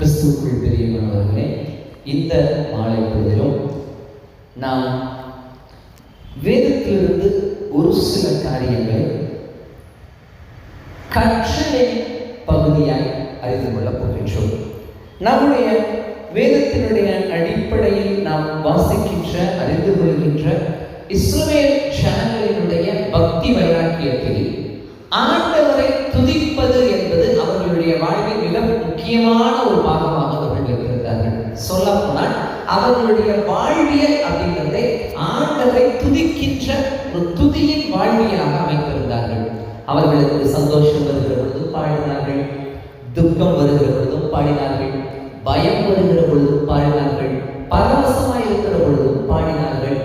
கிறிஸ்துக்குள் பிரியமானவர்களே இந்த மாலை பொழுதிலும் நாம் வேதத்திலிருந்து ஒரு சில காரியங்களை கற்றலை பகுதியாய் அறிந்து கொள்ளப் போகின்றோம். நம்முடைய வேதத்தினுடைய அடிப்படையில் நாம் வாசிக்கின்ற அறிந்து கொள்கின்ற இஸ்ரவேல் சேனலினுடைய பக்தி வைராக்கியத்தில் ஆண்டவரை துதிப்பது என்பது அவர்களுடைய வாழ்வில் மிக முக்கியமான ஒரு பாகமாக அவர்கள் இருந்தார்கள் சொல்ல போனால் அவர்களுடைய வாழ்வியல் அப்படிங்கிறதை ஆண்டவரை துதிக்கின்ற ஒரு துதியின் வாழ்வியலாக அமைத்திருந்தார்கள். அவர்களுக்கு சந்தோஷம் வருகிற பொழுதும் பாடினார்கள். துக்கம் வருகிற பொழுதும் பாடினார்கள். பயம் வருகிற பொழுதும் பாடினார்கள். பரவசமாய் இருக்கிற பொழுதும் பாடினார்கள்.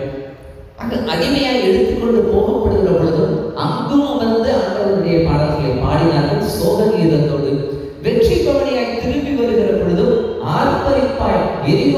அங்கு அடிமையாய் எடுத்துக்கொண்டு போகப்படுகிற பொழுதும் அங்கும் அமர்ந்து Viene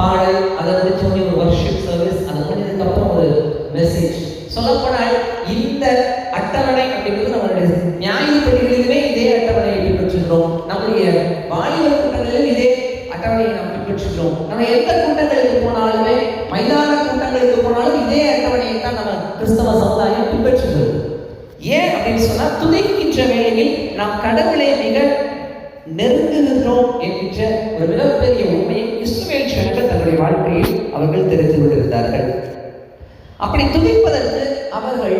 பாடல் அதை வந்து சொல்லி ஒரு வர்ஷிப் சர்வீஸ் அது முடிஞ்சதுக்கு அப்புறம் ஒரு மெசேஜ் சொல்லப்போனால் இந்த அட்டவணை அப்படிங்கிறது நம்மளுடைய நியாயப்படிகளிலுமே இதே அட்டவணையை பின்பற்றுகிறோம் நம்முடைய வாலிபர் கூட்டங்களிலும் இதே அட்டவணையை நாம் பின்பற்றுகிறோம். நம்ம எந்த கூட்டங்களுக்கு போனாலுமே அப்படி துதிப்பதற்கு அவர்கள்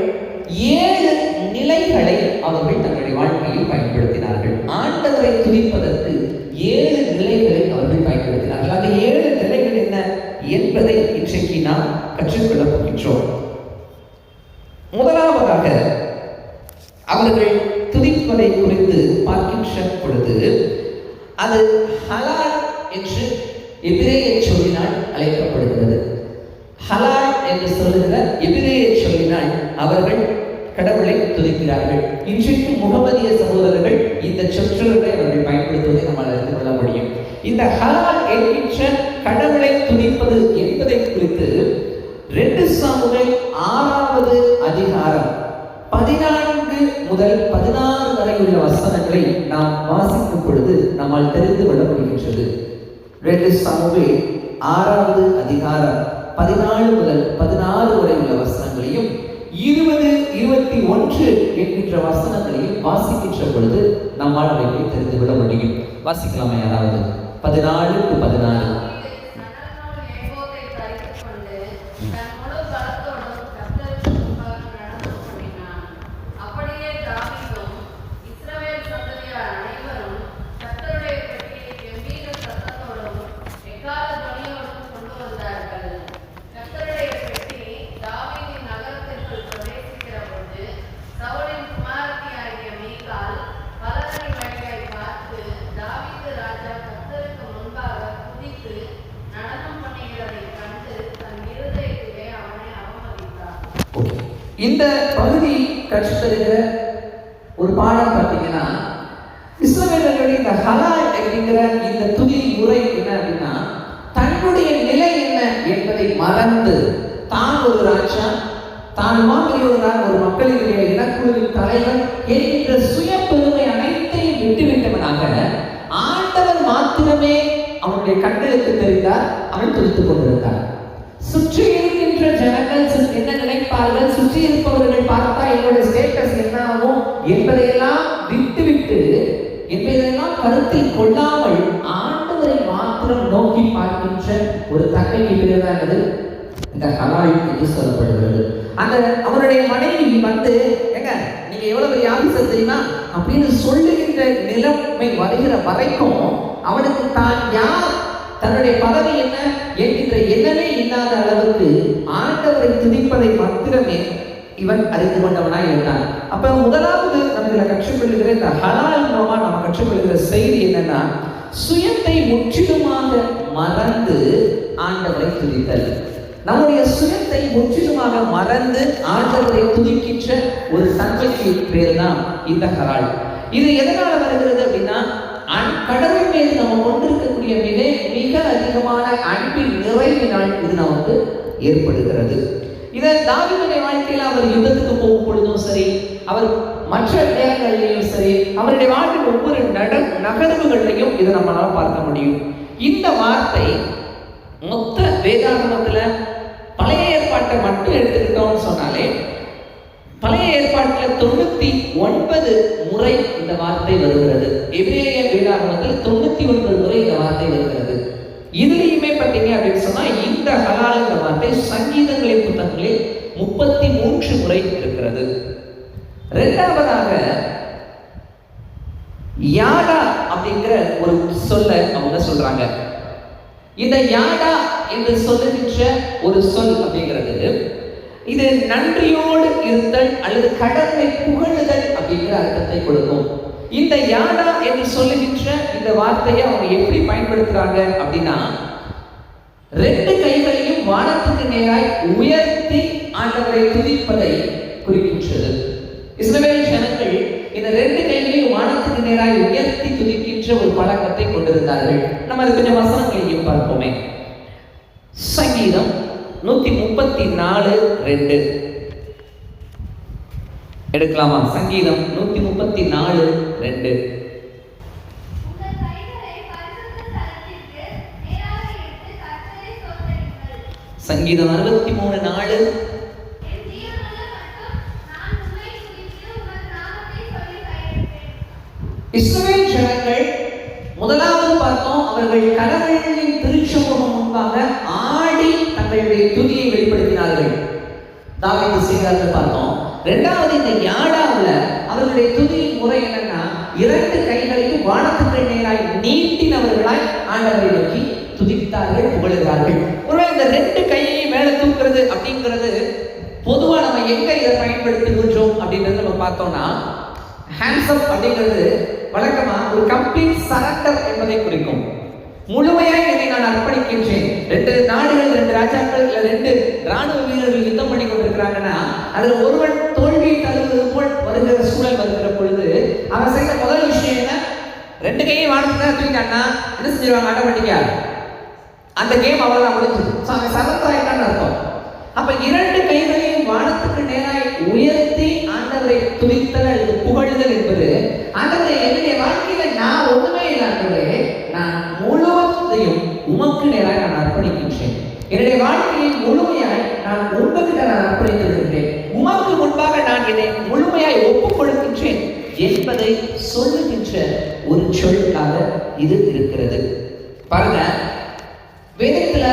ஏழு நிலைகளை அவர்கள் தங்களுடைய வாழ்க்கையில் பயன்படுத்தினார்கள். ஆண்டவரை துதிப்பதற்கு ஏழு நிலைகளை அவர்கள் பயன்படுத்தினார்கள். அந்த ஏழு நிலைகள் என்ன என்பதை இன்றைக்கு நாம் கற்றுக்கொள்ள போகின்றோம். முதலாவதாக அவர்கள் துதிப்பதை குறித்து பார்க்கின்ற பொழுது அது ஹலால் என்று எபிரேய சொல்லினால் அழைக்கப்படுகிறது. ஹலால் என்று சொல்லுகிற எபிரேய சொல்லினால் அவர்கள் கடவுளை துதிக்கிறார்கள். இன்றைக்கு முகமதிய சகோதரர்கள் இந்த சொற்றொடரை அவர்கள் பயன்படுத்துவதை நம்மால் அறிந்து கொள்ள முடியும். இந்த ஹலால் என்கின்ற கடவுளை துதிப்பது என்பதை குறித்து ரெண்டு சாமுவேல் ஆறாவது அதிகாரம் பதினான்கு முதல் பதினாறு வரை உள்ள வசனங்களை நாம் வாசிக்கும் பொழுது நம்மால் தெரிந்து கொள்ள முடிகின்றது. ரெண்டு சாமுவேல் ஆறாவது அதிகாரம் பதினாலு முதல் பதினாறு வரை உள்ள வசனங்களையும் இருபது இருபத்தி ஒன்று என்கின்ற வசனங்களையும் வாசிக்கின்ற பொழுது நம்மால் அவைகளை தெரிந்து கொள்ள முடியும். வாசிக்கலாமா யாராவது? பதினாலு டு பதினாறு சவுலின் குமாரத்தியாகிய மீகால் பலரை வழியை பார்த்து தாவீது ராஜா கர்த்தருக்கு முன்பாக துதித்து இந்த பகுதி கற்றுத்தருகிற ஒரு பாடம் பார்த்தீங்கன்னா இஸ்ரவேலர்களுடைய இந்த ஹலால் என்கிற இந்த துதி முறை என்ன அப்படின்னா தன்னுடைய நிலை என்ன என்பதை மறந்து தான் ஒரு ராஜா தான் பெரியவராக ஒரு மக்களினுடைய இனக்குழுவின் தலைவர் என்கின்ற சுய பெருமை அனைத்தையும் விட்டுவிட்டவனாக ஆண்டவர் மாத்திரமே அவனுடைய கண்களுக்கு தெரிந்தார் அவன் துடித்துக் கொண்டிருந்தார் சுற்றி இருக்கின்ற ஜனங்கள் என்ன நினைப்பார்கள்? சுற்றி இருப்பவர்கள் பார்த்தா என்னுடைய ஸ்டேட்டஸ் என்ன ஆகும் என்பதையெல்லாம் விட்டுவிட்டு என்பதையெல்லாம் கருத்தில் கொள்ளாமல் ஆண்டவரை மாத்திரம் நோக்கி பார்க்கின்ற ஒரு தக்கை பிறகு இந்த ஹலால் என்று சொல்லப்படுகிறது. அந்த அவருடைய மனைவி வந்து ஏங்க நீங்க எவ்வளவு பெரிய ஆபீசர் தெரியுமா? அப்படின்னு சொல்லுகின்ற நிலைமை வருகிற வரைக்கும் அவனுக்கு தான் யார் தன்னுடைய பதவி என்ன என்கின்ற எண்ணமே இல்லாத அளவுக்கு ஆண்டவரை துதிப்பதை மாத்திரமே இவன் அறிந்து கொண்டவனாய் இருந்தான். அப்ப முதலாவது நம்ம இதுல கற்றுக்கொள்கிற இந்த ஹலால் மூலமா நம்ம கற்றுக்கொள்கிற செய்தி என்னன்னா சுயத்தை முற்றிலுமாக மறந்து ஆண்டவரை துதித்தல். நம்முடைய சுயத்தை முற்றிலுமாக மறந்து ஆண்டவரை துதிக்கின்ற ஒரு தன்மைக்கு பேர் தான் இந்த ஹலால். இது எதனால வருகிறது அப்படின்னா கடவுள் மீது நம்ம கொண்டிருக்கக்கூடிய மிக மிக அதிகமான அன்பின் நிறைவினால் இது நமக்கு ஏற்படுகிறது. இதை தாவிதனுடைய வாழ்க்கையில் அவர் யுத்தத்துக்கு போகும் பொழுதும் சரி அவர் மற்ற நேரங்களிலும் சரி அவருடைய வாழ்வில் ஒவ்வொரு நட நகர்வுகளையும் இதை நம்மளால் பார்க்க முடியும். இந்த வார்த்தை மொத்த வேதாகமத்தில் பழைய ஏற்பாட்டை மட்டும் எடுத்துக்கிட்டோம்னு சொன்னாலே பழைய ஏற்பாட்டில் தொண்ணூத்தி ஒன்பது முறை இந்த வார்த்தை வருகிறது. எபிரேய வேதாகமத்தில் தொண்ணூத்தி ஒன்பது முறை இந்த வார்த்தை வருகிறது. இதுலயுமே பார்த்தீங்க அப்படின்னு சொன்னா இந்த ஹலாலுங்கிற வார்த்தை சங்கீதங்களின் புத்தகங்களில் முப்பத்தி மூன்று முறை இருக்கிறது. இரண்டாவதாக யாடா அப்படிங்கிற ஒரு சொல்ல அவங்க சொல்றாங்க. இந்த யாடா என்று சொல்லுகின்ற ஒரு சொல் அப்படிங்கிறது இது நன்றியோடு இருத்தல் அல்லது கடமை புகழுதல் அப்படிங்கிற அர்த்தத்தை கொடுக்கும். இந்த யானா என்று சொல்லுகின்ற இந்த வார்த்தையை அவங்க எப்படி பயன்படுத்துறாங்க அப்படின்னா ரெண்டு கைகளையும் வானத்துக்கு நேராய் உயர்த்தி ஆண்டவரை துதிப்பதை குறிக்கின்றது. இஸ்ரவேல் ஜனங்கள் இந்த ரெண்டு கைகளையும் வானத்துக்கு நேராய் உயர்த்தி துதிக்கின்ற ஒரு பழக்கத்தை கொண்டிருந்தார்கள். நம்ம அது கொஞ்சம் வசனங்களையும் பார்ப்போமே. சங்கீதம் நூத்தி முப்பத்தி நாலு ரெண்டு. எடுக்கலாமா? சங்கீதம் நூத்தி முப்பத்தி நாலு ரெண்டு. சங்கீதம் அறுபத்தி மூணு நாலு. என் இஸ்ரவேல் ஜனங்கள் முதலாவது பார்த்தோம். அவர்கள் கடவுளின் திருச்சமூகம் முன்பாக ஆடி தங்களுடைய துதியை வெளிப்படுத்தினார்கள். தாவீது செய்தார்கள் பார்த்தோம். ரெண்டாவது இந்த யாடாவில் அவர்களுடைய துதியின் முறை என்னன்னா இரண்டு கைகளையும் வானத்துக்கு நேராய் நீட்டினவர்களாய் ஆண்டவரை நோக்கி துதித்தார்கள் புகழுகிறார்கள். ஒருவேளை இந்த ரெண்டு கையையும் மேலே தூக்குறது அப்படிங்கிறது பொதுவாக நம்ம எங்க இதை பயன்படுத்துகின்றோம் அப்படின்றது நம்ம பார்த்தோம்னா ஹேண்ட்ஸ் அப் அப்படிங்கிறது வழக்கமாக ஒரு கம்ப்ளீட் சரண்டர் என்பதை குறிக்கும். முழுமையாய் என்னை நான் அர்ப்பணிக்கின்றேன். ரெண்டு நாடுகள் ரெண்டு ராஜாக்கள் இல்ல ரெண்டு ராணுவ வீரர்கள் யுத்தம் பண்ணி கொண்டிருக்கிறாங்கன்னா அதுல ஒருவன் தோல்வியை தழுவது போல் வருகிற சூழல் வருகிற பொழுது அவன் செய்த முதல் விஷயம் என்ன? ரெண்டு கையும் வானத்துல தூக்கிட்டான்னா என்ன செஞ்சிருவாங்க? ஆட்டோமேட்டிக்கா அந்த கேம் அவ்வளவுதான் முடிஞ்சது. ஸோ அவன் சரத்தாயிட்டான்னு அர்த்தம். அப்ப இரண்டு கைகளையும் வானத்துக்கு நேராய் உயர்த்தி ஆண்டவரை துணித்தல் அல்லது புகழுதல் என்பது ஆண்டவரை என்னுடைய வாழ்க்கையில நான் ஒண்ணுமே இல்லை உமக்கு நேராக நான் அர்ப்பணிக்கின்றேன். என்னுடைய வாழ்க்கையை முழுமையாய் நான் உங்ககிட்ட நான் அர்ப்பணித்திருக்கின்றேன். உமக்கு முன்பாக நான் என்னை முழுமையாய் ஒப்புக் கொடுக்கின்றேன் என்பதை சொல்லுகின்ற ஒரு சொல்லாக இது இருக்கிறது. பாருங்க வேதத்துல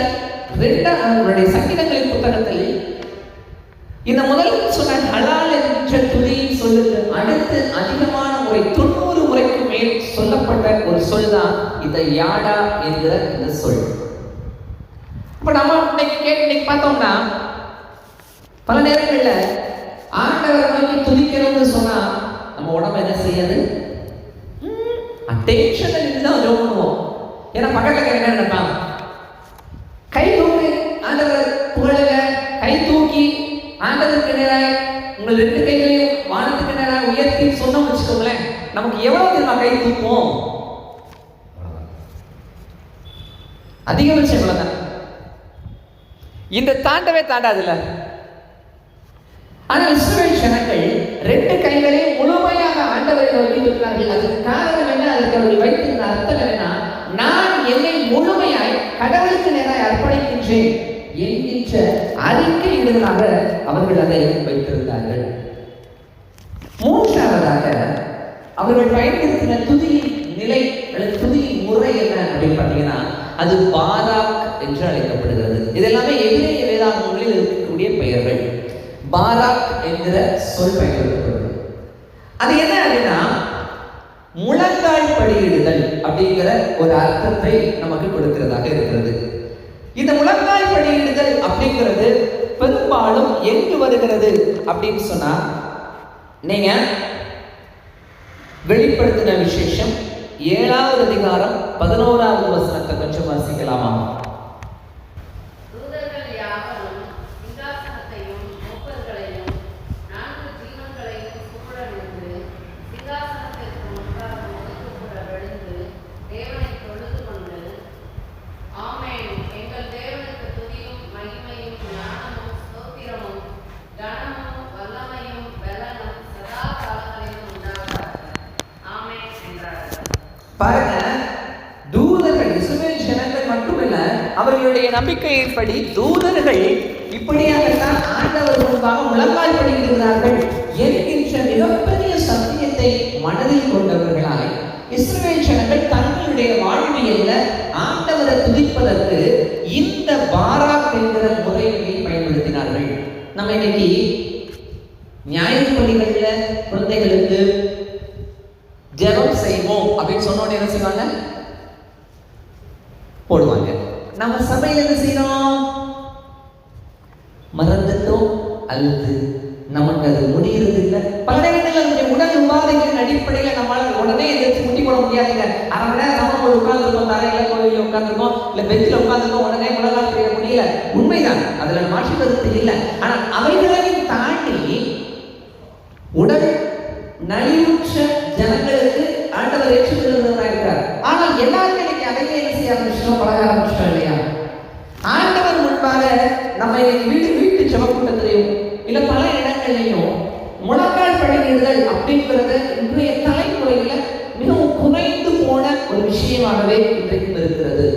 ரெண்டாம் அவருடைய சங்கீதங்களின் புத்தகத்தில் இந்த முதல் சொன்ன ஹலால் என்ற துதியின் சொல்லுக்கு அடுத்து அதிகமான முறை தொண்ணூறு யாடா என்கிற இந்த சொல். இப்போ நம்ம இன்னைக்கு கேட்டு பார்த்தோம்னா பல நேரங்களில் ஆண்டவர் நோக்கி துதிக்கணும்னு சொன்னால் நம்ம உடம்பு என்ன செய்யாது? டென்ஷனில் இருந்து தான் ஜோம் பண்ணுவோம். ஏன்னா பக்கத்தில் என்ன நினைப்பாங்க கை தூக்கு ஆண்டவர் புகழுங்க. கை தூக்கி ஆண்டவருக்கு நேராக உங்கள் ரெண்டு கைகளையும் வானத்துக்கு நேராக உயர்த்தி சொன்னோம்னு வச்சுக்கோங்களேன் நமக்கு எவ்வளவு தெரியுமா கை தூக்குவோம்? அதிகபட்சம் இவ்வளவுதான். இந்த தாண்டவே தாண்டாதுல்ல. ஆனால் இஸ்ரேல் ஜனங்கள் ரெண்டு கைகளையும் முழுமையாக ஆண்டவரை நோக்கி இருக்கிறார்கள் அதுக்கு காரணம் என்ன? அதுக்கு அவர்கள் வைத்திருந்த அர்த்தம் என்னன்னா நான் என்னை முழுமையாய் கடவுளுக்கு நேராக அர்ப்பணிக்கின்றேன் என்கின்ற அறிக்கையிடுதலாக அவர்கள் அதை வைத்திருந்தார்கள். மூன்றாவதாக அவர்கள் பயன்படுத்தின துதியின் நிலை அல்லது துதியின் முறை என்ன அப்படின்னு பார்த்தீங்கன்னா அது பாராக் என்று அழைக்கப்படுகிறது. இதெல்லாமே எதிரேய வேதாகமங்களில் இருக்கக்கூடிய பெயர்கள். பாராக் என்கிற சொல் பயன்படுத்தப்படுகிறது. அது என்ன அப்படின்னா முழங்கால் படியிடுதல் அப்படிங்கிற ஒரு அர்த்தத்தை நமக்கு கொடுக்கிறதாக இருக்கிறது. இந்த முழங்கால் படியிடுதல் அப்படிங்கிறது பெரும்பாலும் எங்கு வருகிறது அப்படின்னு சொன்னா நீங்க வெளிப்படுத்தின விசேஷம் ஏழாவது அதிகாரம் பதினோராவது வசனத்தை கொஞ்சம் வாசிக்கலாமா நம்பிக்கையின்படி தூதர்கள் இப்படியாகத்தான் ஆண்டவர் முன்பாக முழங்கால் படிக்கிறார்கள் என்கின்ற மிகப்பெரிய சத்தியத்தை மனதில் கொண்டவர்களாய். இஸ்ரேல் ஜனங்கள் தங்களுடைய வாழ்வியல்ல ஆண்டவரை துதிப்பதற்கு இந்த பாராக் என்கிற முறையை பயன்படுத்தினார்கள். நம்ம இன்னைக்கு நியாய பள்ளிகள்ல குழந்தைகளுக்கு ஜெபம் செய்வோம் அப்படின்னு சொன்ன உடனே என்ன செய்வாங்க? போடுவாங்க. நம்ம சபையில அழுது அல்லது நமக்கு அது முடியறது இல்லை பல நேரங்களில் நம்முடைய உடல் உபாதைகளின் அடிப்படையில் நம்மளால உடனே எதிர்த்து முட்டி போட முடியாதுங்க. அரை மணி நேரம் நம்ம போய் உட்கார்ந்துருக்கோம் தரையில கோயிலில் உட்கார்ந்துருக்கோம் இல்ல பெஞ்சில் உட்கார்ந்துருக்கோம் உடனே முழங்கால் செய்ய முடியல. உண்மைதான் அதுல மாற்று கருத்து இல்லை. ஆனா அவைகளையும் தாண்டி உடல் நலிவுற்ற ஜனங்களுக்கு ஆண்டவர் ஏற்றுக்கொள்கிறவராக இருக்கிறார். ஆனால் எல்லாருமே இன்னைக்கு அதையே என்ன செய்ய ஆரம்பிச்சிட்டோம் பழக ஆரம்பிச்சிட்டோம் இல்லையா? ஆண்டவர் முன்பாக நம்ம இன்னைக்கு வீட்டு வீட்டு ஜபக்கூட்டத்திலையும் இல்ல பல இடங்கள்லையும் முழங்கால் படிக்கிறதல் அப்படிங்கிறது இன்றைய தலைமுறையில மிகவும் குறைந்து போன ஒரு விஷயமாகவே இன்றைக்கும் இருக்கிறது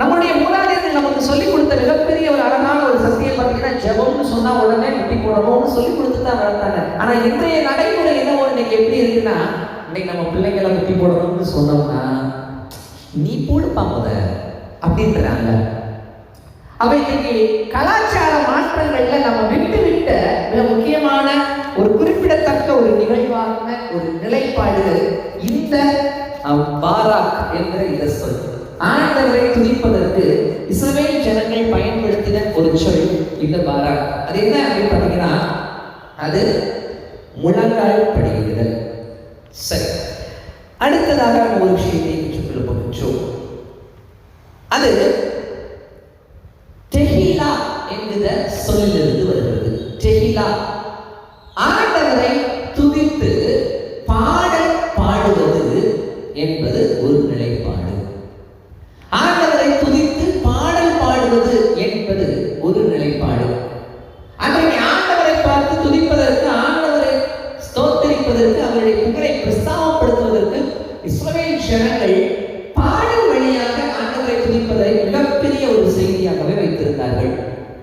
நம்முடைய மூதாதையர்கள் நமக்கு சொல்லிக் கொடுத்த மிகப்பெரிய ஒரு அழகான ஒரு சத்தியம் பார்த்தீங்கன்னா ஜெபம்னு சொன்னா உடனே முட்டி போடணும்னு சொல்லி கொடுத்து தான் வளர்த்தாங்க. ஆனா இன்றைய நடைமுறை என்னவோ இன்னைக்கு எப்படி இருக்குன்னா இன்னைக்கு நம்ம பிள்ளைங்களை முட்டி போடணும்னு சொன்னோம்னா நீ போடுப்பா முத அப்படின்றாங்க. அவ இன்னைக்கு கலாச்சார மாற்றங்கள்ல நம்ம விட்டு விட்ட மிக முக்கியமான ஒரு குறிப்பிடத்தக்க ஒரு நிகழ்வான ஒரு நிலைப்பாடு இந்த பாராக் என்ற இந்த சொல் ஆண்டவரை துதிப்பதற்கு இஸ்ரவேல் ஜனங்கள் பயன்படுத்தின ஒரு சொல் இந்த பாராக். அது என்ன அப்படின்னு பார்த்தீங்கன்னா அது முழங்கால் படுகிறது சரி. அடுத்ததாக ஒரு விஷயத்தை கற்றுக்கொள்ள போகின்றோம். அது டெஹிலா என்கிற சொல்லிலிருந்து வருகிறது. டெஹிலா ஆண்டவரை துதித்து பாடல் பாடுவது. என்பது ஒரு நிலைப்பாடு. ஆண்டவரை துதித்து பாடல் பாடுவது என்பது ஒரு நிலைப்பாடு. அன்றைக்கு ஆண்டவரை பார்த்து துதிப்பதற்கு ஆண்டவரை ஸ்தோத்தரிப்பதற்கு அவருடைய புகழை பிரஸ்தாபப்படுத்துவதற்கு இஸ்ரவேல் ஜனங்கள் பாடல் வழியாக ஆண்டவரை துதிப்பதை மிகப்பெரிய ஒரு செய்தியாகவே வைத்திருந்தார்கள்.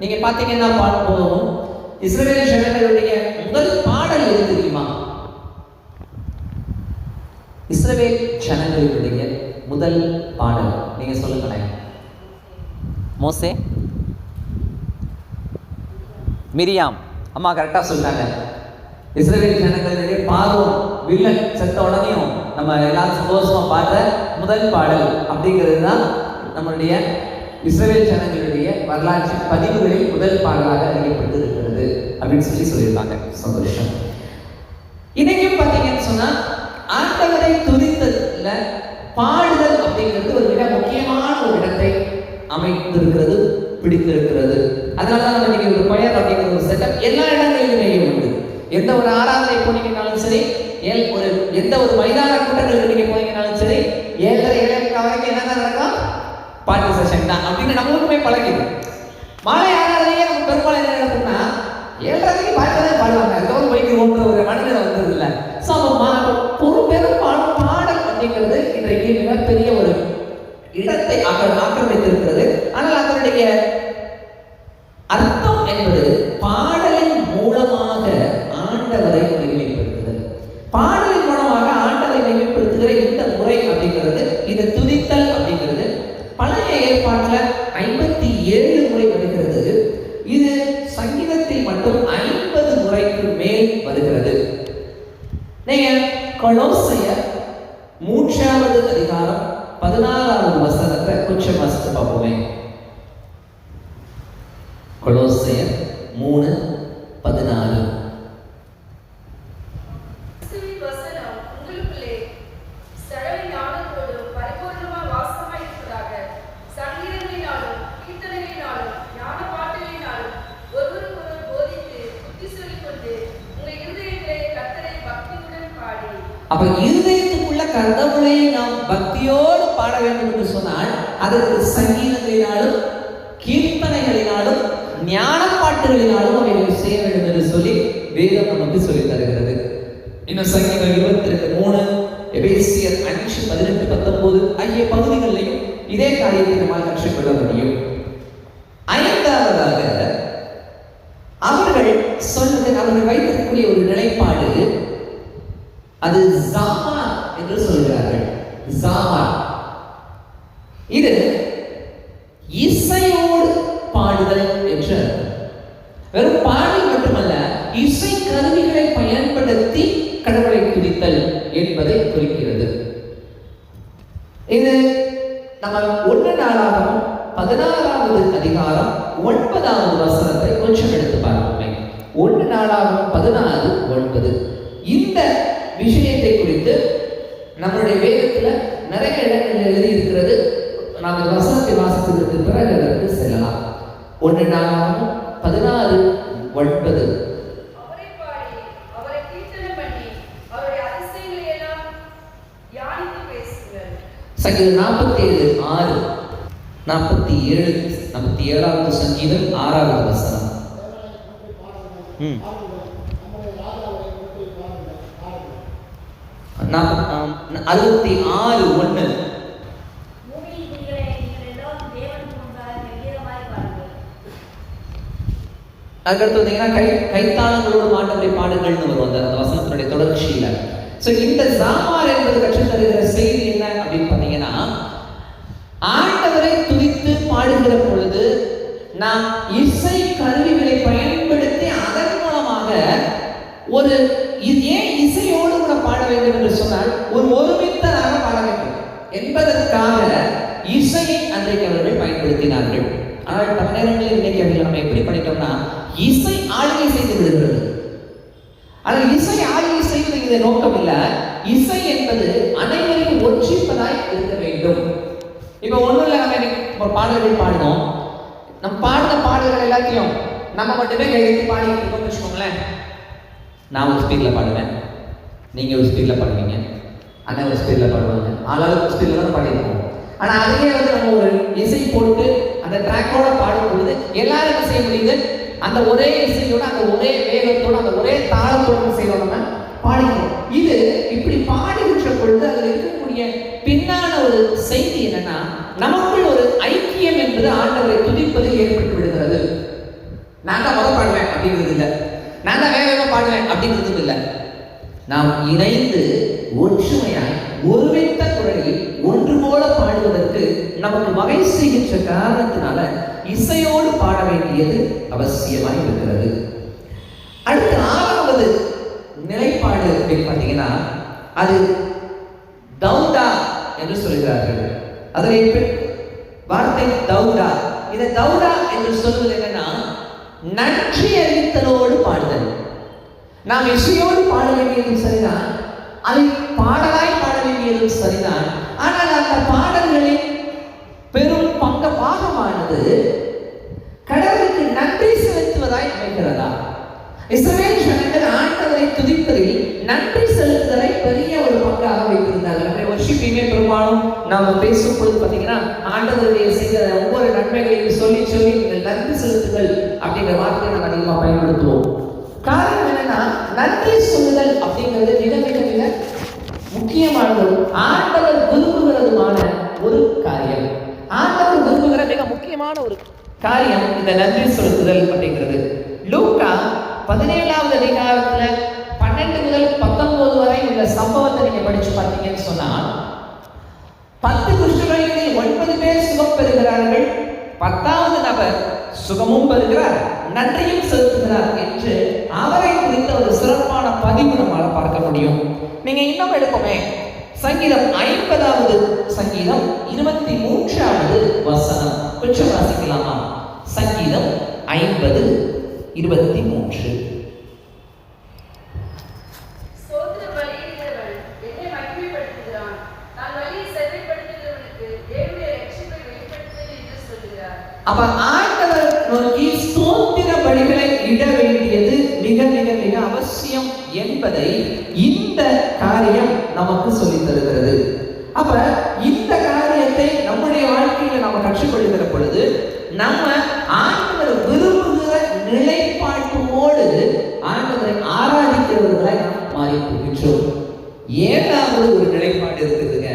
நீங்க பாத்தீங்கன்னா பார்ப்போம் இஸ்ரவேல் ஜனங்களுடைய முதல் பாடல் எது தெரியுமா இஸ்ரவேல் ஜனங்களுடைய முதல் பாடல் நீங்க சொல்லுங்களேன் மோசே? மிரியாம். அம்மா கரெக்டாக சொல்லிட்டாங்க. இஸ்ரவேல் ஜனங்களுடைய பாதம் வில்லன் செத்த உடனேயும் நம்ம எல்லாரும் சந்தோஷமா பாடுற முதல் பாடல் அப்படிங்கிறது தான் நம்மளுடைய இஸ்ரேல் ஜனங்களுடைய வரலாற்று பதிவுகளில் முதல் பாடலாக அறியப்பட்டு இருக்கிறது அப்படின்னு சொல்லி சொல்லியிருக்காங்க. சந்தோஷம். இன்னைக்கும் பார்த்தீங்கன்னு சொன்னா ஆண்டவரை துதித்ததுல பாடுதல் அப்படிங்கிறது ஒரு மிக அமைந்திருக்கிறது பிடித்திருக்கிறது. அதனால தான் நம்ம இன்னைக்கு ஒரு பயர் அப்படிங்கிற ஒரு செட்டப் எல்லா இடங்களிலுமே உண்டு. எந்த ஒரு ஆராதனை போனீங்கன்னாலும் சரி ஏன் ஒரு எந்த ஒரு மைதான கூட்டங்களுக்கு நீங்க போனீங்கனாலும் சரி ஏழரை ஏழை முக்கால் என்ன என்னதான் நடக்கும் பாட்டு செஷன் தான் அப்படின்னு நம்மளுக்குமே பழகிது. மாலை ஆராதனையே நம்ம பெரும்பாலும் என்ன நடக்கும்னா ஏழரைக்கு பாட்டு தான் பாடுவாங்க அதுக்கப்புறம் போய்க்கு ஒன்று ஒரு மனிதர் வந்தது இல்லை ஸோ அப்போ பெரும் பெரும்பாலும் பாடல் அப்படிங்கிறது இன்றைக்கு மிகப்பெரிய ஒரு இடத்தை ஆக்க- ஆக்கிரமித்திருக்கிறது. ஆனால் அதனுடைய அர்த்தம் என்பது பாடலின் மூலமாக ஆண்டவரை மகிமைப்படுத்துதல். பாடலின் மூலமாக ஆண்டவரை மகிமைப்படுத்துகிற இந்த முறை அப்படிங்கிறது இது துதித்தல் அப்படிங்கிறது பழைய ஏற்பாட்டில் ஐம்பத்தி ஏழு முறை வருகிறது இது சங்கீதத்தில் மட்டும் ஐம்பது முறைக்கு மேல் வருகிறது நீங்க கொலோசையர் மூன்றாவது அதிகாரம் பதினாறாவது வசனத்தை கொஞ்சம் வாசித்து பார்ப்போமே கொலோசையர் மூணு பதினாறு கிறிஸ்துவின் வசனம் உங்களுக்குள்ளே சகல ஞானத்தோடும் பரிபூர்ணமாய் வாசமாய் இருப்பதாக. சங்கீதங்களினாலும், கீர்த்தனைகளினாலும், ஞான பாட்டுகளினாலும் ஒருவருக்கொருவர் போதித்து, புத்தி சொல்லிக்கொண்டு, உங்கள் இருதயத்திலே கர்த்தரை பக்தியுடன் பாடி, அப்ப இருதயத்துக்குள்ள கடவுளை நாம் பக்தியோடு பாட வேண்டும் என்று சொன்னால் அதற்கு சங்கீதங்களினாலும் கீர்த்தனைகளினாலும் ஞான பாட்டுகளினாலும் அவைகளை செய்ய வேண்டும் என்று சொல்லி வேதம் நமக்கு சொல்லித் தருகிறது இன்னும் சங்கீதம் இருபத்தி ரெண்டு மூணு எபேசியர் அஞ்சு பதினெட்டு பத்தொன்பது ஆகிய பகுதிகளிலையும் இதே காரியத்தை நம்மால் கற்றுக்கொள்ள முடியும். ஐந்தாவதாக அவர்கள் சொன்னது அவர்கள் வைத்திருக்கக்கூடிய ஒரு நிலைப்பாடு அது ஜாமா என்று சொல்கிறார்கள் ஜாமா இது இசையோடு பாடுதல் என்று அர்த்தம். வெறும் பாடல் மட்டுமல்ல இசை கருவிகளை பயன்படுத்தி கடவுளை துதித்தல் என்பதை குறிக்கிறது இது நம்ம ஒன்று நாளாகவும் பதினாறாவது அதிகாரம் ஒன்பதாவது வசனத்தை கொஞ்சம் எடுத்து பார்ப்போமே ஒன்று நாளாகவும் பதினாறு ஒன்பது இந்த விஷயத்தை குறித்து நம்மளுடைய வேதத்துல நிறைய இடங்களில் எழுதி இருக்கிறது நாம் இந்த வசனத்தை வாசித்ததற்கு பிறகு அதற்கு செல்லலாம் ஒன்று நாளாகவும் பதினாறு ஒன்பது அவரை பாடி, அவரை கீர்த்தனை பண்ணி, அவருடைய அதிசயங்களை எல்லாம் தியானித்து பேசுங்கள். சங்கீதம் நாற்பத்தி ஏழு ஆறு. நாற்பத்தி ஏழு நாற்பத்தி ஏழாவது சங்கீதம் ஆறாவது வசனம். அறுபத்தி ஆறு ஒன்று. அதுக்கடுத்து வந்தீங்கன்னா கை கைத்தாளங்களோடு ஆண்டவரை பாடுங்கள்னு வரும் அந்த வசனத்தினுடைய தொடர்ச்சியில். ஸோ இந்த சாமார் என்பது கற்றுத்தருகிற செய்தி என்ன அப்படின்னு பார்த்தீங்கன்னா ஆண்டவரை துதித்து பாடுகிற பொழுது நாம் இசை கருவிகளை பயன்படுத்தி அதன் மூலமாக ஒரு இது ஏன் இசையோடு கூட பாட வேண்டும் என்று சொன்னால் ஒரு ஒருமித்தராக பாட வேண்டும். என்பதற்காக இசையை அன்றைக்கு அவர்கள் பயன்படுத்தினார்கள். ஆனால் பல நேரங்களில் இன்னைக்கு நம்ம எப்படி பண்ணிட்டோம்னா இசை ஆளுகை செய்து விடுகிறது. ஆனால் இசை ஆளுகை செய்வது இதை நோக்கம் இல்லை. இசை என்பது அனைவரையும் ஒன்றிப்பதாய் இருக்க வேண்டும். இப்போ ஒன்றும் இல்லை நம்ம இன்னைக்கு ஒரு பாடல்கள் பாடினோம் நம்ம பாடின பாடல்கள் எல்லாத்தையும் நம்ம மட்டுமே எழுதி பாடிட்டு இருக்கோம்னு வச்சுக்கோங்களேன். நான் ஒரு ஸ்பீடில் பாடுவேன். நீங்கள் ஒரு ஸ்பீடில் பாடுவீங்க. அண்ணன் ஒரு ஸ்பீடில் பாடுவாங்க. ஆளாளுக்கு ஸ்பீடில் தான் பாடியிருக்கோம். ஆனால் அதையே வந்து நம்ம ஒரு இசை போட்டு அந்த ட்ராக்கோட பாடும்பொழுது எல்லாரும் என்ன செய்ய முடியுது? அந்த ஒரே இசையோட அந்த ஒரே வேகத்தோட அந்த ஒரே தாளத்தோட என்ன செய்யறோம் நம்ம? பாடிக்கிறோம் இது இப்படி பாடுகின்ற பொழுது அதில் இருக்கக்கூடிய பின்னான ஒரு செய்தி என்னன்னா நமக்குள் ஒரு ஐக்கியம் என்பது ஆண்டவரை துதிப்பதில் ஏற்பட்டு விடுகிறது. நான் தான் முதல் பாடுவேன் அப்படிங்கிறது இல்லை. நான் தான் வேக வேகமாக பாடுவேன் அப்படிங்கிறதும் இல்லை. நாம் இணைந்து ஒற்றுமையாய் ஒருமித்த குரலில் ஒன்று போல பாடுவதற்கு நமக்கு வகை செய்கின்ற காரணத்தினால இசையோடு பாட வேண்டியது அவசியமாய் இருக்கிறது. அடுத்து ஆறாவது நிலைப்பாடு அப்படின்னு பார்த்தீங்கன்னா அது தௌடா என்று சொல்கிறார்கள். அதில் வார்த்தை தௌடா. இதை தௌடா என்று சொல்வது என்னன்னா நன்றி அறிவித்தலோடு பாடுதல். நாம் இசையோடு பாட வேண்டியது சரிதான் அதை பாடலாய் பாட வேண்டியதும் சரிதான். ஆனால் அந்த பாடல்களின் பெரும் பங்க பாகமானது கடவுளுக்கு நன்றி செலுத்துவதாய் அமைகிறதா? இஸ்ரேல் ஜனங்கள் ஆண்டவரை துதிப்பதில் நன்றி செலுத்துதலை பெரிய ஒரு பங்காக வைத்திருந்தாங்க நம்முடைய வர்ஷிப்பீமே பெரும்பாலும் நாம பேசும் பொழுது பார்த்தீங்கன்னா ஆண்டவருடைய செய்த ஒவ்வொரு நன்மைகளையும் சொல்லி சொல்லி நீங்கள் நன்றி செலுத்துங்கள் அப்படிங்கிற வார்த்தையை நாங்கள் அதிகமாக பயன்படுத்துவோம். காரணம் நன்றி சொல்லுதல் அப்படிங்கிறது மிக மிக மிக முக்கியமானதும் ஆண்டவர் விரும்புகிறதுமான ஒரு காரியம். ஆண்டவர் விரும்புகிற மிக முக்கியமான ஒரு காரியம் இந்த நன்றி செலுத்துதல் அப்படிங்கிறது. லூக்கா பதினேழாவது அதிகாரத்துல பன்னெண்டு முதல் பத்தொன்பது வரை உள்ள சம்பவத்தை நீங்க படிச்சு பார்த்தீங்கன்னு சொன்னா பத்து குஷ்டரோகிகளில் ஒன்பது பேர் சுகம் பெறுகிறார்கள் பத்தாவது நபர் சுகமும் பெறுகிறார் நன்றியும் செலுத்துகிறார் என்று அவரை குறித்த ஒரு சிறப்பான பதிவு நம்மளால் பார்க்க முடியும். நீங்க இன்னும் எடுப்போமே. சங்கீதம் ஐம்பதாவது சங்கீதம் இருபத்தி மூன்றாவது வசனம். கொஞ்சம் வாசிக்கலாமா? சங்கீதம் ஐம்பது இருபத்தி மூன்று ஸ்தோத்திர பலியிடுகிறவன் என்னை மகிமைப்படுத்துகிறான். நான் வழியை செவ்வைப்படுத்துகிறவனுக்கு தேவனுடைய ரட்சிப்பை வெளிப்படுத்துவேன் என்று சொல்லுகிறார். அப்ப ஆண்டவர் நோக்கி ஸ்தோத்திர பலிகளை இட வேண்டியது மிக மிக மிக அவசியம் என்பதை இந்த காரியம் நமக்கு சொல்லித் தருகிறது. அப்ப இந்த காரியத்தை நம்முடைய வாழ்க்கையில நம்ம கற்றுக்கொள்கிற பொழுது நம்ம ஆண்டவர் விரும்புகிற நிலைப்பாட்டோடு ஆண்டவரை ஆராதிக்கிறவர்களாய் நாம் மாறி போகின்றோம் ஏழாவது ஒரு நிலைப்பாடு இருக்குதுங்க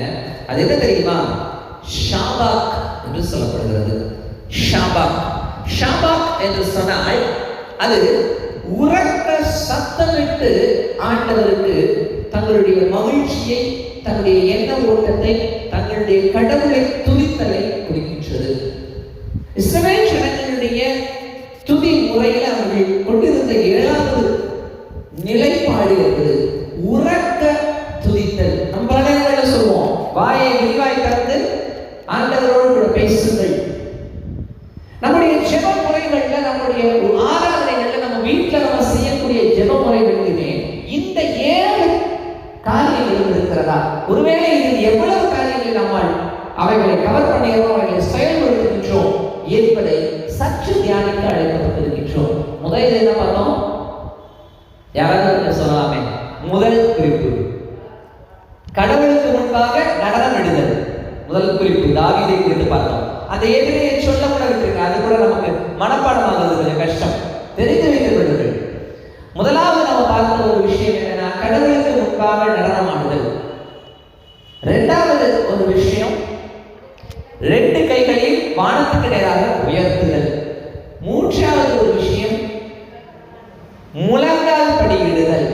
அது என்ன தெரியுமா ஷாபாக் என்று சொல்லப்படுகிறது ஷாபாக் ஷாபாக் என்று சொன்னால் அது உறக்க சத்தமிட்டு ஆண்டவருக்கு தங்களுடைய மகிழ்ச்சியை தங்களுடைய எண்ண ஓட்டத்தை தங்களுடைய கடவுளை துதித்தலை குறிக்கின்றது இஸ்ரவேல் ஜனங்களுடைய துதி முறையில் அவர்கள் கொண்டிருந்த ஏழாவது நிலைப்பாடு என்பது உறக்க துதித்தல் நம்ம பல நேரங்களில் சொல்லுவோம்? வாயை விரிவாய் திறந்து ஆண்டவரோடு கூட பேசுங்கள். நம்முடைய ஜெப முறைகள்ல நம்முடைய முழங்கால் படியிடுதல்.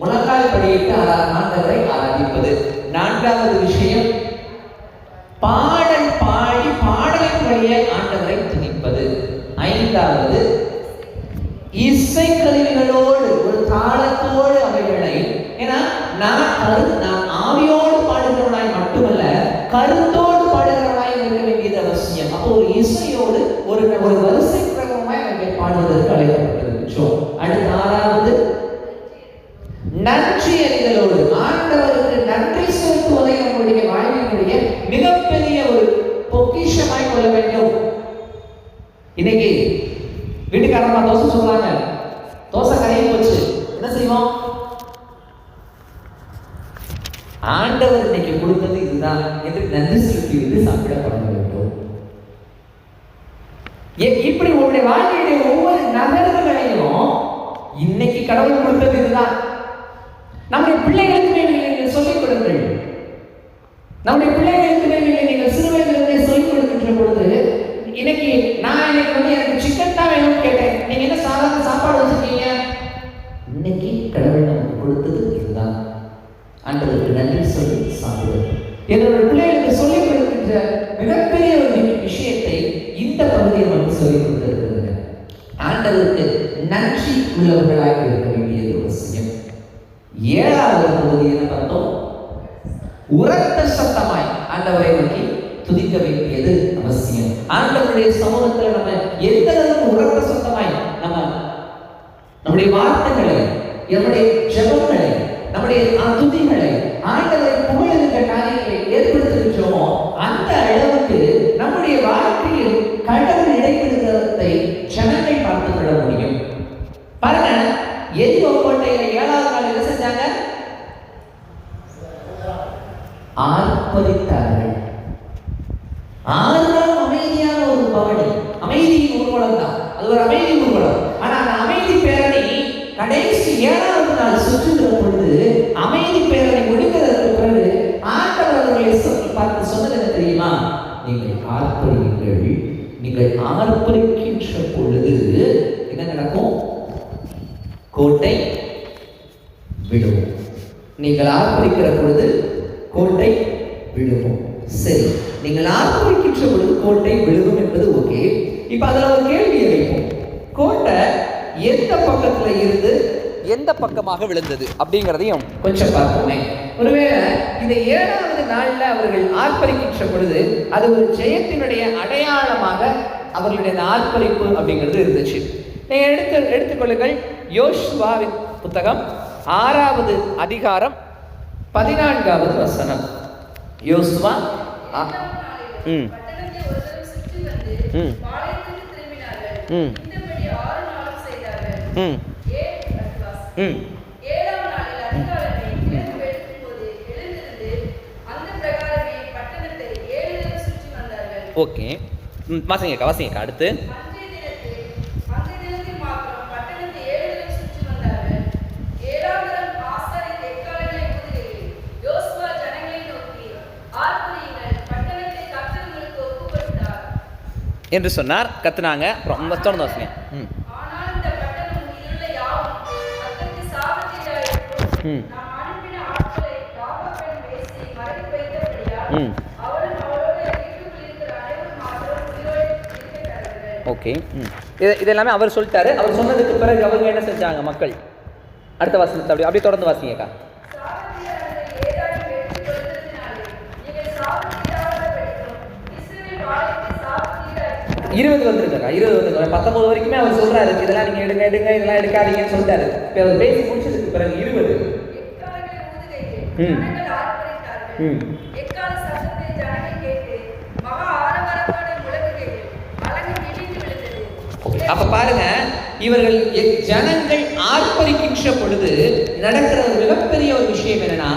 முழங்கால் படியிட்டு ஆண்டவரை ஆராதிப்பது. நான்காவது விஷயம் பாடல் பாடி பாடலின் வழியே ஆண்டவரை துணிப்பது. ஐந்தாவது இசை கருவிகளோடு ஒரு தாளத்தோடு அவைகளை ஏன்னா நான் கரு நான் ஆவியோடு பாடுகிறவனாய் மட்டுமல்ல கருத்தோடு பாடுகிறவனாய் இருக்க வேண்டியது அவசியம். அப்போ ஒரு இசையோடு ஒரு ஒரு வரிசை பிரகமாய் அவைகளை பாடுவதற்கு பெற்றோம் அடுத்த ஆறாவது நன்றி அறிதலோடு. ஆண்டவருக்கு நன்றி செலுத்துவதை நம்முடைய வாழ்வினுடைய மிகப்பெரிய ஒரு பொக்கிஷமாய் கொள்ள வேண்டும். இன்னைக்கு வீட்டுக்காரமா தோசை சொல்றாங்க தோசை கரையை போச்சு. என்ன செய்வோம்? ஆண்டவர் இன்னைக்கு கொடுத்தது இதுதான். என்று நன்றி செலுத்தி வந்து சாப்பிட பழக வேண்டும். இப்படி உங்களுடைய வாழ்க்கையுடைய ஒவ்வொரு நகர்வுகளையும் இன்னைக்கு கடவுள் கொடுத்தது இதுதான். நம்முடைய பிள்ளைகளுக்கு நீங்கள் சொல்லிக் கொடுங்கள். நம்முடைய பிள்ளைகளுக்கு நீங்கள் நீங்கள் சிறு சொல்லிக் கொடுக்கின்ற பொழுது இன்னைக்கு நான் இன்னைக்கு வந்து எனக்கு சிக்கன் தான் வேணும் கேட்டேன் நீங்க என்ன சாதாரண சாப்பாடு வச்சிருக்கீங்க இன்னைக்கு கடவுள் நமக்கு கொடுத்தது இதுதான் ஆண்டவருக்கு நன்றி சொல்லி சாப்பிடுவது என்னுடைய பிள்ளைகளுக்கு சொல்லிக் கொடுக்கின்ற மிகப்பெரிய ஒரு விஷயத்தை இந்த பகுதியை நமக்கு சொல்லிக் கொடுத்திருக்கிறது ஆண்டவருக்கு நன்றி உள்ளவர்களாக இருக்க வேண்டியது அவசியம் ஏழாவது பகுதி என்ன பார்த்தோம் உரத்த சத்தமாய் ஆண்டவரை நோக்கி துதிக்க வேண்டியது அவசியம் ஆண்டவருடைய சமூகத்துல நம்ம எந்த அளவுக்கு உரத்த சத்தமாய் நம்ம நம்முடைய வார்த்தைகளை நம்முடைய ஜெபங்களை நம்முடைய துதிகளை ஆண்டவரை புகழுகின்ற காரியங்களை ஏற்படுத்துகின்றோமோ அந்த அளவுக்கு நம்முடைய வாழ்க்கையில் கடவுள் இடைப்படுகிறதை ஜனங்கள் பார்த்து கொள்ள முடியும் பாருங்க எரிவோ கோட்டையில ஏழாவது நாள் என்ன செஞ்சாங்க ஆர்ப்ப ஆர்ப்பரித்தார்கள் ஆறு நாள் அமைதியான ஒரு பவனி அமைதியின் ஊர்வலம் தான் அது ஒரு அமைதி ஊர்வலம் ஆனா அந்த அமைதி பேரணி கடைசி ஏழாவது நாள் சுற்றுகிற பொழுது அமைதி பேரணி முடிந்ததற்கு பிறகு ஆண்டவர் அவர்களை சொ- பார்த்து சொன்னது என்ன தெரியுமா நீங்கள் ஆர்ப்பரியுங்கள் நீங்கள் ஆர்ப்பரிக்கின்ற பொழுது என்ன நடக்கும் கோட்டை விழும் நீங்கள் ஆர்ப்பரிக்கிற பொழுது கோட்டை விழுகும் சரி நீங்கள் ஆர்ப்பரிக்கின்ற பொழுது கோட்டை விழுகும் என்பது ஓகே இப்போ அதில் ஒரு கேள்வியை வைப்போம் கோட்டை எந்த பக்கத்துல இருந்து பாதகமாக விழுந்தது அப்படிங்கிறதையும் கொஞ்சம் பார்ப்போமே. ஒருவேளை இந்த ஏழாவது நாளில் அவர்கள் ஆர்ப்பரிக்கின்ற பொழுது அது ஒரு ஜெயத்தினுடைய அடையாளமாக அவர்களுடைய ஆர்ப்பரிப்பு அப்படிங்கிறது இருந்துச்சு. நீங்கள் எடுத்து எடுத்துக்கொள்ளுங்கள். யோஷ்வாவின் புத்தகம் ஆறாவது அதிகாரம் பதினான்காவது வசனம். யோசுவா ஆ- ம் ம். ம். ம். ம். பட்டணத்தை கர்த்தர் உங்களுக்கு ஒப்புக் கொடுத்தார் என்று சொன்னார். கத்துனாங்க. ரொம்ப தொடர்ந்து வாசிங்க. ம். ம். ஓகே இது இது எல்லாமே அவர் சொல்லிட்டாரு. அவர் சொன்னதுக்கு பிறகு அவங்க என்ன செஞ்சாங்க மக்கள்? அடுத்த வாசனத்தை அப்படி அப்படியே தொடர்ந்து வாசிங்கக்கா. இருபது வந்துருக்கா இருபது வந்துருக்கா. பத்தொன்பது வரைக்குமே அவர் சொல்றாரு இதெல்லாம் நீங்க எடுங்க எடுங்க இதெல்லாம் எடுக்காதீங்கன்னு சொல்லிட்டாரு. இப்போ அவர் பேசி முடிச்சதுக்கு பிறகு இருபது. ம். ம் எக்கால சத்தத்தை ஜனங்கள் கேட்டு மகா ஆரவாரத்தோடு முழங்குகையில் அலங்கு இடிந்து விழுந்தது. ஓகே அப்ப பாருங்க இவர்கள் ஜனங்கள் ஆர்ப்பரிக்கின்ற பொழுது நடக்கிற ஒரு மிகப்பெரிய ஒரு விஷயம் என்னன்னா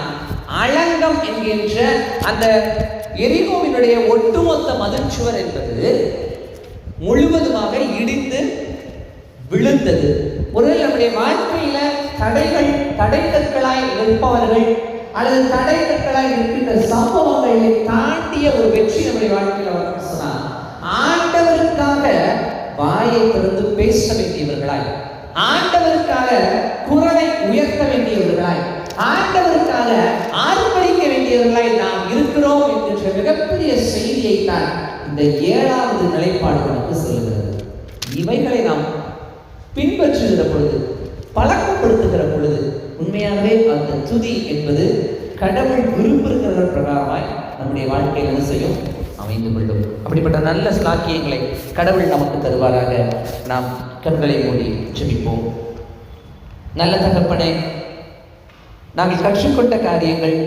அலங்கம் என்கின்ற அந்த எரிகோவினுடைய ஒட்டுமொத்த மதிர்ச்சுவர் என்பது முழுவதுமாக இடிந்து விழுந்தது. ஒருவேளை நம்முடைய வாழ்க்கையில தடைகள் தடைக்கற்களாய் நிற்பவர்கள் அல்லது தடைக்கற்களாய் இருக்கின்ற சம்பவங்களை தாண்டிய ஒரு வெற்றி நம்முடைய வாழ்க்கையில் வரணும்னு சொன்னால் ஆண்டவருக்காக வாயை திறந்து பேச வேண்டியவர்களாய். ஆண்டவருக்காக குரலை உயர்த்த வேண்டியவர்களாய். ஆண்டவருக்காக ஆர்ப்பரிக்க வேண்டியவர்களாய் நாம் இருக்கிறோம் என்கின்ற மிகப்பெரிய செய்தியை தான் இந்த ஏழாவது நிலைப்பாடு நமக்கு சொல்லுகிறது. இவைகளை நாம் பின்பற்றுகிற பொழுது பழக்கப்படுத்துகிற பொழுது உண்மையாகவே அந்த துதி என்பது கடவுள் விரும்புகிற பிரகாரமாய் நம்முடைய வாழ்க்கையில் என்ன செய்யும்? அமைந்து கொள்ளும். அப்படிப்பட்ட நல்ல ஸ்லாக்கியங்களை கடவுள் நமக்கு தருவாராக. நாம் கண்களை மூடி ஜெபிப்போம். நல்ல தகப்பனே நாங்கள் கற்றுக்கொண்ட காரியங்கள்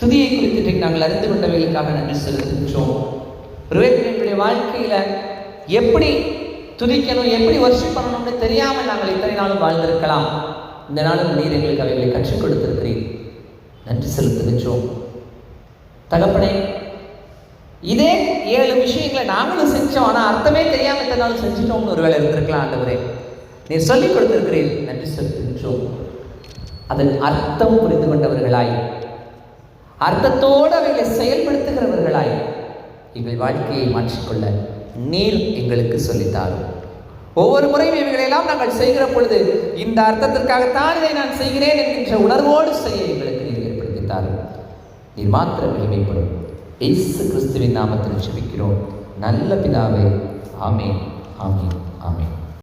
துதியை குறித்து நாங்கள் அறிந்து கொண்டவைகளுக்காக நன்றி செலுத்துகின்றோம். ஒருவேளை வாழ்க்கையில் வாழ்க்கையில எப்படி துதிக்கணும் எப்படி வருஷம் பண்ணணும்னு தெரியாமல் நாங்கள் இத்தனை நாளும் வாழ்ந்திருக்கலாம். இந்த நாளும் நீர் எங்களுக்கு அவைகளை கற்றுக் கொடுத்திருக்கிறீர். நன்றி செலுத்துகின்றோம். தகப்பனே இதே ஏழு விஷயங்களை நாங்களும் செஞ்சோம். ஆனால் அர்த்தமே தெரியாமல் இத்தனை நாள் செஞ்சிட்டோம்னு ஒரு வேலை இருந்திருக்கலாம் ஆண்டவரே. நீர் சொல்லிக் கொடுத்திருக்கிறேன் நன்றி செலுத்துகின்றோம். அதன் அர்த்தம் புரிந்து கொண்டவர்களாய். அர்த்தத்தோடு அவைகளை செயல்படுத்துகிறவர்களாய். எங்கள் வாழ்க்கையை மாற்றிக்கொள்ள நீர் எங்களுக்கு சொல்லித்தாரும் ஒவ்வொரு முறையும் இவைகளெல்லாம் நாங்கள் செய்கிற பொழுது இந்த அர்த்தத்திற்காகத்தான் இதை நான் செய்கிறேன் என்கின்ற உணர்வோடு செய்ய எங்களுக்கு நீர் ஏற்படுத்தித்தாரும் நீர் மாத்திரம் மகிமைப்படும் இயேசு கிறிஸ்துவின் நாமத்தில் ஜெபிக்கிறோம். நல்ல பிதாவே ஆமென் ஆமென் ஆமென்.